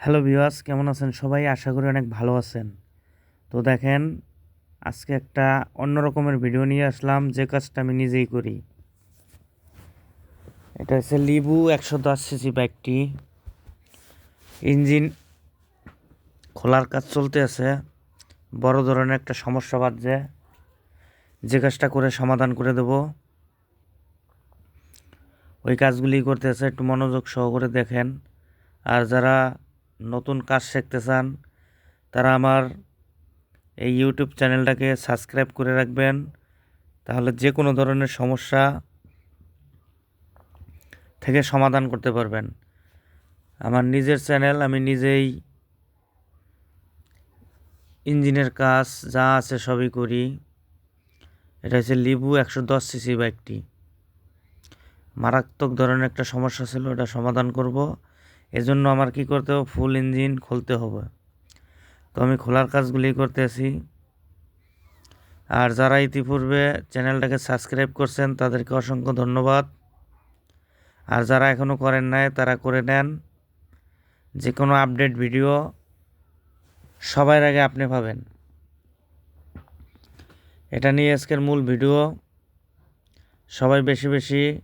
Hello viewers, কেমন আছেন সবাই? আশা করি অনেক ভালো আছেন। তো দেখেন, আজকে একটা অন্য রকমের ভিডিও নিয়ে আসলাম, যে কাজটা আমি নিজেই করি। এটা হচ্ছে লিবু একশো দশ সিসি বাইকটি ইঞ্জিন খোলার কাজ চলতে আছে। বড় ধরনের একটা সমস্যা বাজছে। যে কাজটা করে সমাধান করে দেব। ওই কাজগুলি করতে আছে, একটু মনোযোগ সহকারে দেখেন। আর যারা নতুন কাজ শিখতে চান, তারা আমার এই ইউটিউব চ্যানেলটাকে সাবস্ক্রাইব করে রাখবেন। তাহলে যে কোনো ধরনের সমস্যা থেকে সমাধান করতে পারবেন। আমার নিজের চ্যানেল আমি নিজেই ইঞ্জিনের কাজ যা আছে সবই করি। এটা হচ্ছে লিবু একশো দশ সিসি বাইকটি মারাত্মক ধরনের একটা সমস্যা ছিল এটা সমাধান করব। এজন্য আমার কি করতে হবে? ফুল ইঞ্জিন খুলতে হবে। তো আমি খোলার কাজগুলি করতেছি। আর যারা ইতিপূর্বে চ্যানেলটাকে সাবস্ক্রাইব করছেন, তাদেরকে অসংখ্য ধন্যবাদ। আর যারা এখনও করেন নাই, তারা করে নেন। যে কোনো আপডেট ভিডিও সবার আগে আপনি পাবেন। এটা নিয়ে আজকের মূল ভিডিও। সবাই বেশি বেশি